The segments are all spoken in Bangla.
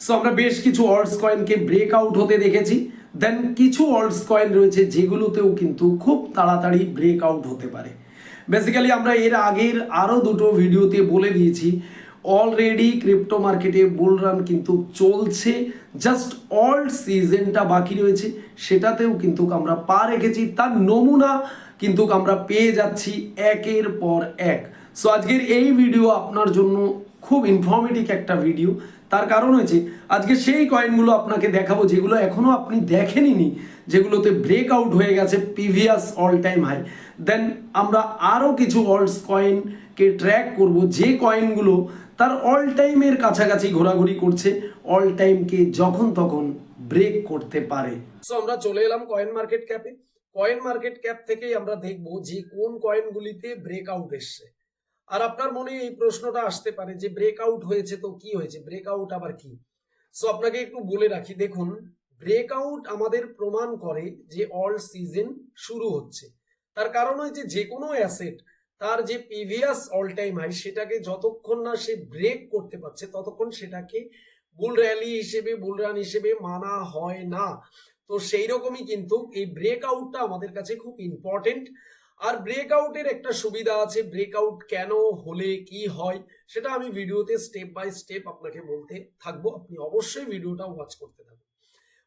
সো আমরা বেশ কিছু অল্ডস কয়েনকে ব্রেক আউট হতে দেখেছি। দেন কিছু অল্ডস কয়েন রয়েছে যেগুলোতেও কিন্তু খুব তাড়াতাড়ি ব্রেক আউট হতে পারে। বেসিক্যালি আমরা এর আগের আরও দুটো ভিডিওতে বলে দিয়েছি অলরেডি ক্রিপ্টো মার্কেটে বুল রান কিন্তু চলছে। জাস্ট অল্ড সিজনটা বাকি রয়েছে, সেটাতেও কিন্তু আমরা পা রেখেছি। তার নমুনা কিন্তু আমরা পেয়ে যাচ্ছি একের পর এক। সো আজকের এই ভিডিও আপনার জন্য খুব ইনফরমেটিভ একটা ভিডিও তার কারণ হয়েছে, আজকে সেই কয়েনগুলো আপনাকে দেখাবো যেগুলো এখনও আপনি দেখেননি যেগুলোতে ব্রেক আউট হয়ে গেছে previous all time high then আমরা আরও কিছু অল্ডস কয়েনকে ট্র্যাক করব, যে কয়েনগুলো তার অল টাইমের কাছাকাছি ঘোরাঘুরি করছে অল টাইমকে যখন তখন ব্রেক করতে পারে। সো আমরা চলে এলাম কয়েন মার্কেট ক্যাপে কয়েন মার্কেট ক্যাপ থেকেই আমরা দেখব যে কোন কয়েনগুলিতে ব্রেক আউট এসছে। আর আপনার মনে এই প্রশ্নটা আসতে পারে যে ব্রেক আউট হয়েছে তো কি হয়েছে? ব্রেক আউট আবার কি? সো আপনাকে একটু বলে রাখি, দেখুন ব্রেক আউট আমাদের প্রমাণ করে যে অল সিজন শুরু হচ্ছে। তার কারণ হচ্ছে যে কোনো অ্যাসেট তার যে প্রিভিয়াস অল টাইম হাই সেটাকে যতক্ষণ না সে ব্রেক করতে পারছে, ততক্ষণ সেটাকে বুল র্যালি হিসেবে বুল রান হিসেবে মানা হয় না। তো সেই রকমই কিন্তু এই ব্রেক আউটটা আমাদের কাছে খুব ইম্পর্টেন্ট আর ব্রেকআউটের একটা সুবিধা আছে ব্রেকআউট কেন হলে কি হয়, সেটা আমি ভিডিওতে স্টেপ বাই স্টেপ আপনাকে বলতে থাকব। আপনি অবশ্যই ভিডিওটা ওয়াচ করতে থাকবেন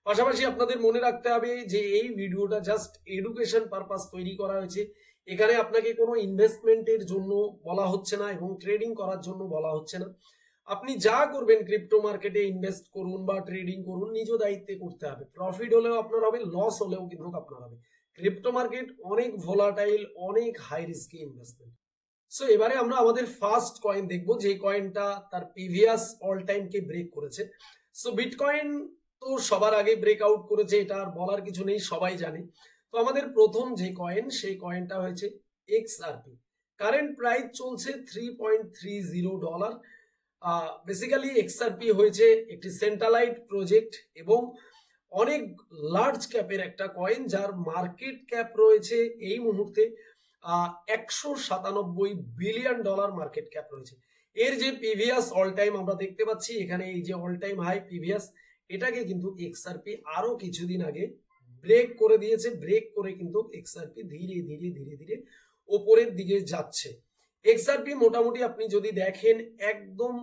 পাশাপাশি আপনাদের মনে রাখতে হবে যে এই ভিডিওটা জাস্ট এডুকেশন পারপাস তৈরি করা হয়েছে। এখানে আপনাকে কোনো ইনভেস্টমেন্টের জন্য বলা হচ্ছে না এবং ট্রেডিং করার জন্য বলা হচ্ছে না। আপনি যা করবেন ক্রিপ্টো মার্কেটে ইনভেস্ট করুন বা ট্রেডিং করুন, নিজ দায়িত্বে করতে হবে। প্রফিট হলেও আপনার হবে লস হলেও কিন্তু আপনার হবে। ক্রিপ্টো মার্কেট অনেক ভোলাটাইল অনেক হাই রিস্কি ইনভেস্টমেন্ট সো এবারে আমরা আমাদের ফার্স্ট কয়েন দেখব যে কয়েনটা তার প্রিভিয়াস অল টাইমকে ব্রেক করেছে। সো বিটকয়েন তো সবার আগে ব্রেক আউট করেছে, এটা আর বলার কিছু নেই, সবাই জানে। তো আমাদের প্রথম যে কয়েন সেই কয়েনটা হয়েছে এক্স আরপি কারেন্ট প্রাইস চলছে three point three zero dollar basically XRP হয়েছে একটি সেন্ট্রালাইট প্রজেক্ট এবং অনেক লার্জ ক্যাপের একটা কয়েন যার মার্কেট ক্যাপ রয়েছে এই মুহূর্তে একশো সাতানব্বই বিলিয়ন ডলার মার্কেট ক্যাপ রয়েছে। এর যে প্রিভিয়াস অল টাইম আমরা দেখতে পাচ্ছি, এখানে এই যে অল টাইম হাই প্রিভিয়াস এটাকে কিন্তু এক্সআরপি আরও কিছুদিন আগে ব্রেক করে দিয়েছে। ব্রেক করে কিন্তু এক্সআরপি ধীরে ধীরে ধীরে ধীরে ওপরের দিকে যাচ্ছে। এক্সআরপি মোটামুটি আপনি যদি দেখেন একদম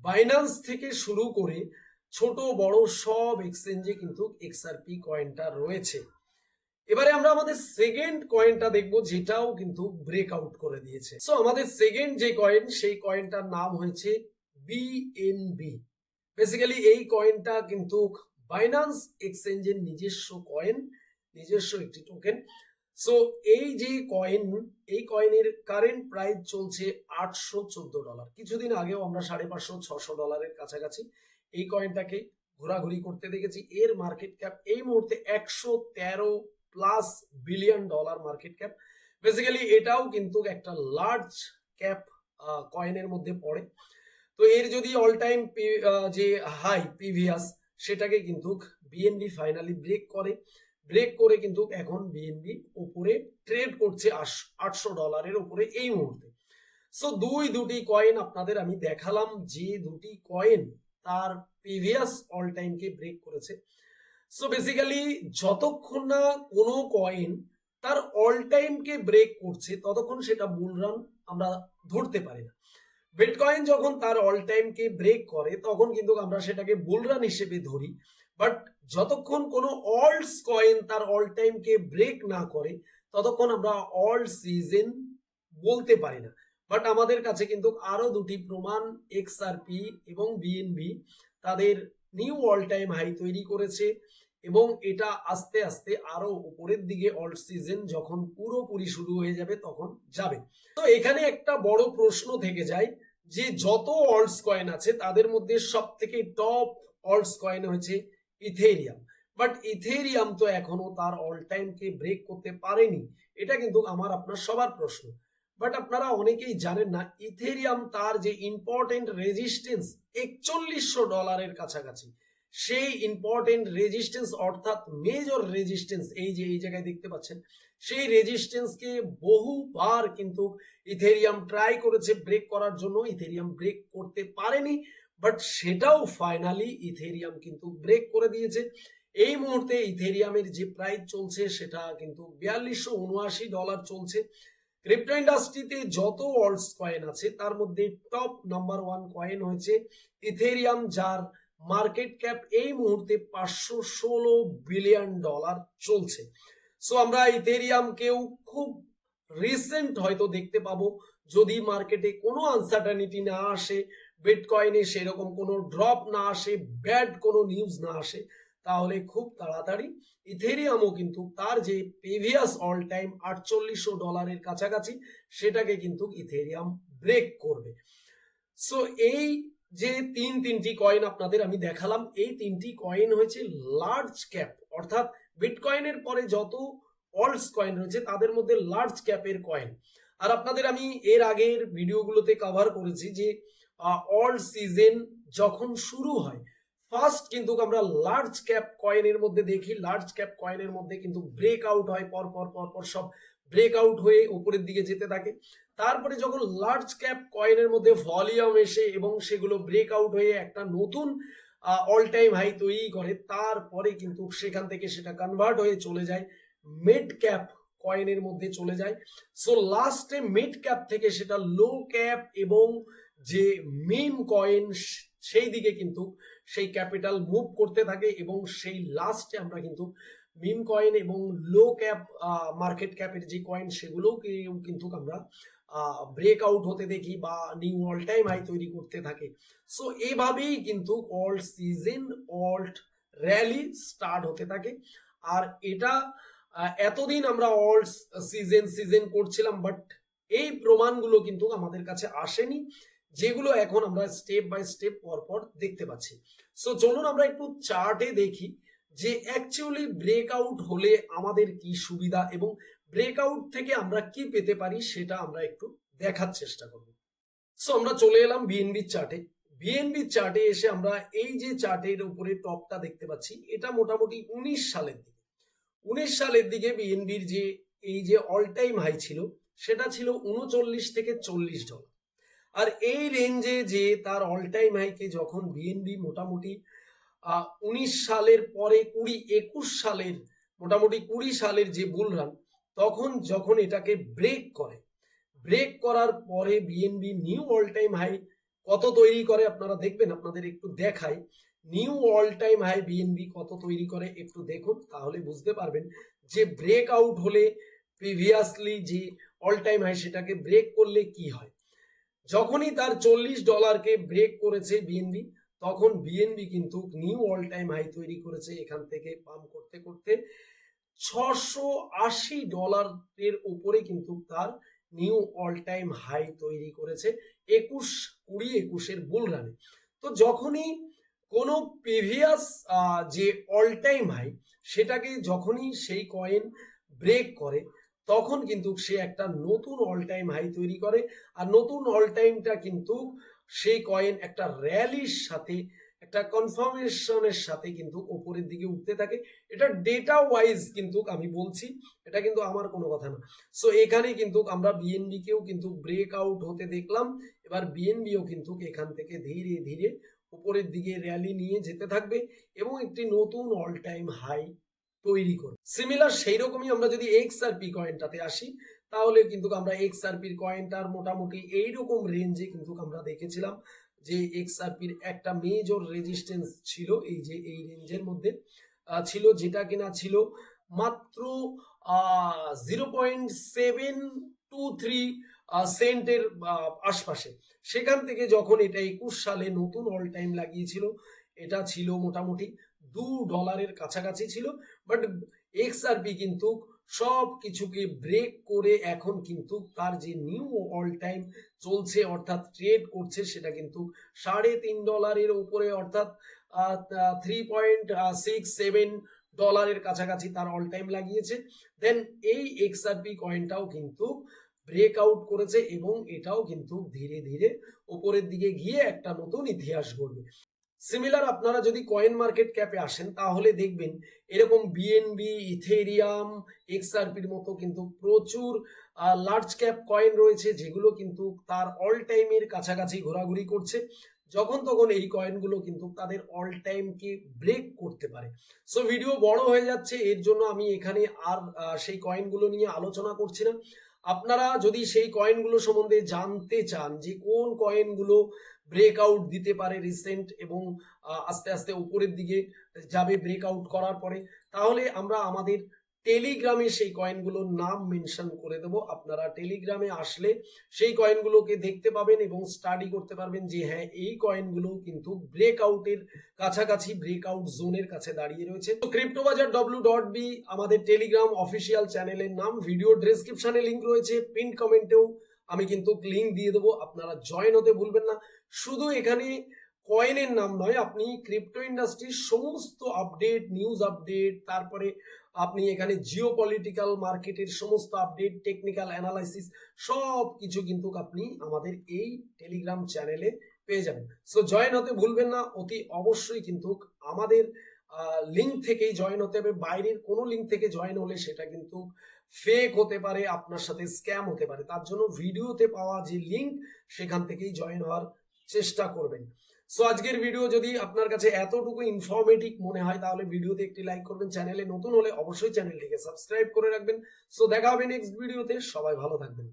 বাইন্যান্স থেকে শুরু করে ছোট, বড় সব এক্সচেঞ্জে কিন্তু এক্সআরপি কয়েনটা রয়েছে। এবারে আমরা আমাদের সেকেন্ড কয়েনটা দেখব, যেটাও কিন্তু ব্রেক আউট করে দিয়েছে। সো আমাদের সেকেন্ড যে কয়েন সেই কয়েনটার নাম হয়েছে বিএনবি বেসিক্যালি এই কয়েনটা কিন্তু বাইন্যান্স এক্সচেঞ্জের নিজস্ব কয়েন নিজস্ব একটি টোকেন সো এই যে কয়েন এই কয়েনের কারেন্ট প্রাইস চলছে আটশো চোদ্দ ডলার কিছুদিন আগেও আমরা সাড়ে পাঁচশো, ছশো ডলারের কাছাকাছি। এই কয়েনটাকে ঘোরাঘুরি করতে দেখেছি। এর মার্কেট ক্যাপ এই মুহূর্তে একশো তেরো plus billion dollar market cap basically এটাও কিন্তু একটা লার্জ ক্যাপ কয়েনের মধ্যে পড়ে। তো এর যদি অল টাইম যে হাই প্রিভিয়াস সেটাকে কিন্তু বিএনবি ফাইনালি ব্রেক করে। ব্রেক করে কিন্তু এখন বিএনবি উপরে ট্রেড করছে আটশো ডলারের উপরে এই মুহূর্তে। সো দুই দুটি কয়েন আপনাদের আমি দেখালাম। যে দুটি কয়েন তার প্রিভিয়াস অল টাইমকে ব্রেক করেছে। সো বেসিক্যালি যতক্ষণ না কোনো কয়েন তার অল টাইমকে ব্রেক করছে, ততক্ষণ সেটা বুল রান আমরা ধরতে পারি না। বিটকয়েন যখন তার অল টাইমকে ব্রেক করে, তখন কিন্তু আমরা সেটাকে বুল রান হিসেবে ধরি। বাট যতক্ষণ কোনো অল্ডস কয়েন তার অল টাইমকে ব্রেক না করে, ততক্ষণ আমরা অল সিজন বলতে পারি না। বাট আমাদের কাছে কিন্তু আরও দুটি প্রমাণ এক্সআরপি এবং বিএনবি তাদের নিউ অল টাইম হাই তৈরি করেছে এবং এটা আস্তে আস্তে আরও উপরের দিকে অল সিজন যখন পুরোপুরি শুরু হয়ে যাবে তখন যাবে। তো এখানে একটা বড় প্রশ্ন থেকে যায় যে যত অল্ডস কয়েন আছে তাদের মধ্যে সব থেকে টপ অল্ডস কয়েন হয়েছে ইথেরিয়াম বাট ইথেরিয়াম তো এখনও তার অল টাইমকে ব্রেক করতে পারেনি। এটা কিন্তু আমার, আপনার সবার প্রশ্ন। বাট আপনারা অনেকেই জানেন না ইথেরিয়াম তার যে ইম্পর্টেন্ট রেজিস্টেন্স একচল্লিশশো ডলারের কাছাকাছি। সেই ইম্পর্টেন্ট রেজিস্টেন্স অর্থাৎ মেজর রেজিস্টেন্স এই যে, এই জায়গায় দেখতে পাচ্ছেন, সেই রেজিস্টেন্সকে বহুবার কিন্তু ইথেরিয়াম ট্রাই করেছে ব্রেক করার জন্য। ইথেরিয়াম ব্রেক করতে পারেনি বাট সেটাও ফাইনালি ইথেরিয়াম কিন্তু ব্রেক করে দিয়েছে। এই মুহূর্তে ইথেরিয়ামের যে প্রাইস চলছে, সেটা কিন্তু বিয়াল্লিশশো উনআশি ডলার চলছে। ক্রিপ্টো ইন্ডাস্ট্রিতে যত অল্টস কয়েন আছে, তার মধ্যে টপ নাম্বার ওয়ান কয়েন হয়েছে ইথেরিয়াম যার মার্কেট ক্যাপ এই মুহূর্তে পাঁচশো ষোলো বিলিয়ন ডলার চলছে। সো আমরা ইথেরিয়ামকেও খুব রিসেন্ট হয়তো দেখতে পাবো। যদি মার্কেটে কোনো আনসার্টানিটি না আসে বিটকয়েনে সেরকম কোনো ড্রপ না আসে ব্যাড কোনো নিউজ না আসে তাহলে খুব তাড়াতাড়ি ইথেরিয়ামও কিন্তু তার যে প্রিভিয়াস অল টাইম আটচল্লিশশো ডলারের কাছাকাছি, সেটাকে কিন্তু ইথেরিয়াম ব্রেক করবে। সো এই যে তিন তিনটি কয়েন আপনাদের আমি দেখালাম, এই তিনটি কয়েন হয়েছে লার্জ ক্যাপ অর্থাৎ বিটকয়েনের পরে যত অল্টস কয়েন রয়েছে, তাদের মধ্যে লার্জ ক্যাপের কয়েন আর আপনাদের আমি এর আগের ভিডিওগুলোতে কভার করেছি যে অল সিজন যখন শুরু হয় ফার্স্ট কিন্তু আমরা লার্জ ক্যাপ কয়েনের মধ্যে দেখি লার্জ ক্যাপ কয়েনের মধ্যে কিন্তু ব্রেক আউট হয়, পর পর পর পর সব ব্রেক আউট হয়ে উপরের দিকে যেতে থাকে। তারপরে যখন লার্জ ক্যাপ কয়েনের মধ্যে ভলিউম এসে এবং সেগুলো ব্রেক আউট হয়ে একটা নতুন অল টাইম হাই তৈরি করে, তারপরে কিন্তু সেখান থেকে সেটা কনভার্ট হয়ে চলে যায় মিড ক্যাপ কয়েনের মধ্যে চলে যায়। সো লাস্টে মিড ক্যাপ থেকে সেটা লো ক্যাপ এবং যে মিম কয়েন সেই দিকে কিন্তু সেই ক্যাপিটাল মুভ করতে থাকে এবং সেই লাস্টে আমরা কিন্তু মিম কয়েন এবং লো ক্যাপ মার্কেট ক্যাপের যে কয়েন সেগুলোও কিন্তু আমরা ব্রেক আউট হতে দেখি বা নিউ অল টাইম হাই তৈরি করতে থাকে। সো এভাবেই কিন্তু alt season alt rally start হতে থাকে। আর এটা এতদিন আমরা অল্ট সিজন সিজন করছিলাম বাট এই প্রমাণগুলো কিন্তু আমাদের কাছে আসেনি। যেগুলো এখন আমরা স্টেপ বাই স্টেপ পরপর দেখতে পাচ্ছি। সো চলুন আমরা একটু চার্টে দেখি যে অ্যাকচুয়ালি ব্রেকআউট হলে আমাদের কি সুবিধা এবং ব্রেকআউট থেকে আমরা কি পেতে পারি সেটা আমরা একটু দেখার চেষ্টা করব। সো আমরা চলে এলাম বিএনবি চার্টে বিএনবি চার্টে এসে আমরা এই যে চার্টের উপরে টপটা দেখতে পাচ্ছি, এটা মোটামুটি উনিশ সালের দিকে। উনিশ সালের দিকে বিএনবির যে, এই যে অল টাইম হাই ছিল, সেটা ছিল উনচল্লিশ থেকে চল্লিশ ডলার আর এই রেঞ্জে যে তার অল টাইম হাইকে যখন বিএনবি মোটামুটি উনিশ সালের পরে কুড়ি, একুশ সালের, মোটামুটি কুড়ি সালের যে বুল রান তখন যখন এটাকে ব্রেক করে ব্রেক করার পরে BNB new all time high কত তৈরি করে আপনারা দেখবেন, আপনাদের একটু দেখাই। New all time high BNB কত তৈরি করে একটু দেখুন, তাহলে বুঝতে পারবেন যে ব্রেক আউট হলে প্রিভিয়াসলি যে অল টাইম হাই সেটাকে ব্রেক করলে কি হয়। যখনই তার চল্লিশ ডলারকে ব্রেক করেছে বিএনবি তখন বিএনবি কিন্তু নিউ অল টাইম হাই তৈরি করেছে এখান থেকে পাম্প করতে করতে। ছশো আশি ডলারের উপরে কিন্তু তার নিউ অল টাইম হাই তৈরি করেছে একুশ, কুড়ি একুশের বুল রানে তো যখনই কোনো প্রিভিয়াস যে অল টাইম হাই সেটাকে যখনই সেই কয়েন ব্রেক করে তখন কিন্তু সে একটা নতুন অল টাইম হাই তৈরি করে। আর নতুন অল টাইমটা কিন্তু সেই কয়েন একটা র্যালির সাথে, একটা কনফার্মেশনের সাথে কিন্তু ওপরের দিকে উঠতে থাকে। এটা ডেটা ওয়াইজ কিন্তু আমি বলছি, এটা কিন্তু আমার কোনো কথা না। সো এখানে কিন্তু আমরা বিএনবি কেও কিন্তু ব্রেক আউট হতে দেখলাম। এবার বিএনবিও কিন্তু এখান থেকে ধীরে ধীরে উপরের দিকে র্যালি নিয়ে যেতে থাকবে এবং একটি নতুন অল টাইম হাই তৈরি করবে। সিমিলার সেই রকমই আমরা যদি এক্স আর পি কয়েনটাতে আসি, তাহলে কিন্তু আমরা এক্স আর পির কয়েনটার মোটামুটি এইরকম রেঞ্জে কিন্তু আমরা দেখেছিলাম যে এক্স আর পির একটা মেজর রেজিস্ট্যান্স ছিল, এই যে এই রেঞ্জের মধ্যে ছিল যেটা কিনা ছিল মাত্র zero point seven two three সেন্টের আশপাশে। সেখান থেকে যখন এটা একুশ সালে নতুন অল টাইম লাগিয়েছিল এটা ছিল মোটামুটি দু ডলারের কাছাকাছি ছিল বাট এক্সআরপি কিন্তু সব কিছুকে ব্রেক করে এখন কিন্তু তার যে নিউ অল টাইম চলছে অর্থাৎ ট্রেড করছে সেটা কিন্তু সাড়ে তিন ডলারের উপরে অর্থাৎ থ্রি পয়েন্ট সিক্স সেভেন ডলারের কাছাকাছি তার অল টাইম লাগিয়েছে। দেন এই এক্স আর এক্সআরপি কয়েনটাও কিন্তু ব্রেক আউট করেছে এবং এটাও কিন্তু ধীরে ধীরে ওপরের দিকে গিয়ে একটা নতুন ইতিহাস গড়বে। সিমিলার আপনারা যদি কয়েন মার্কেট ক্যাপে আসেন, তাহলে দেখবেন এরকম বিএনবি ইথেরিয়াম এক্সআরপির মতো কিন্তু প্রচুর লার্জ ক্যাপ কয়েন রয়েছে, যেগুলো কিন্তু তার অল টাইমের কাছাকাছি ঘোরাঘুরি করছে। যখন তখন এই কয়েনগুলো কিন্তু তাদের অল টাইমকে ব্রেক করতে পারে। সো ভিডিও বড় হয়ে যাচ্ছে, এর জন্য আমি এখানে আর সেই কয়েনগুলো নিয়ে আলোচনা করছি না। আপনারা যদি সেই কয়েনগুলো সম্বন্ধে জানতে চান, যে কোন কয়েনগুলো ব্রেকআউট দিতে পারে রিসেন্ট এবং আস্তে আস্তে উপরের দিকে যাবে ব্রেকআউট করার পরে, তাহলে আমরা আমাদের টেলিগ্রামে সেই কয়েনগুলোর নাম মেনশন করে দেব। আপনারা টেলিগ্রামে আসলে সেই কয়েনগুলোকে দেখতে পাবেন এবং স্টাডি করতে পারবেন যে হ্যাঁ এই কয়েনগুলো কিন্তু ব্রেকআউটের কাছাকাছি ব্রেকআউট জোনের কাছে দাঁড়িয়ে রয়েছে। তো ক্রিপ্টো বাজার ডব্লিউ ডট বি আমাদের টেলিগ্রাম অফিসিয়াল চ্যানেলের নাম ভিডিও ডেসক্রিপশনে লিংক রয়েছে। পিন কমেন্টেও আমি কিন্তু লিংক দিয়ে দেবো, আপনারা জয়েন হতে ভুলবেন না। শুধু এখানে কয়েনের নাম নয়, আপনি ক্রিপ্টো ইন্ডাস্ট্রির সমস্ত আপডেট নিউজ আপডেট তারপরে আপনি এখানে জিও পলিটিক্যাল মার্কেটের সমস্ত আপডেট টেকনিক্যাল অ্যানালাইসিস সব কিছু কিন্তু আপনি আমাদের এই টেলিগ্রাম চ্যানেলে পেয়ে যাবেন। সো জয়েন হতে ভুলবেন না, অতি অবশ্যই কিন্তু আমাদের লিঙ্ক থেকেই জয়েন হতে হবে। বাইরের কোনো লিঙ্ক থেকে জয়েন হলে সেটা কিন্তু ফেক হতে পারে, আপনার সাথে স্ক্যাম হতে পারে। তার জন্য ভিডিওতে পাওয়া যে লিঙ্ক সেখান থেকেই জয়েন হওয়ার চেষ্টা করবেন। সো আজকের ভিডিও যদি আপনার কাছে এতটুকু ইনফরমেটিভ মনে হয়, তাহলে ভিডিওতে একটি লাইক করবেন। চ্যানেলে নতুন হলে অবশ্যই চ্যানেলটিকে সাবস্ক্রাইব করে রাখবেন। সো দেখা হবে নেক্সট ভিডিওতে সবাই ভালো থাকবেন।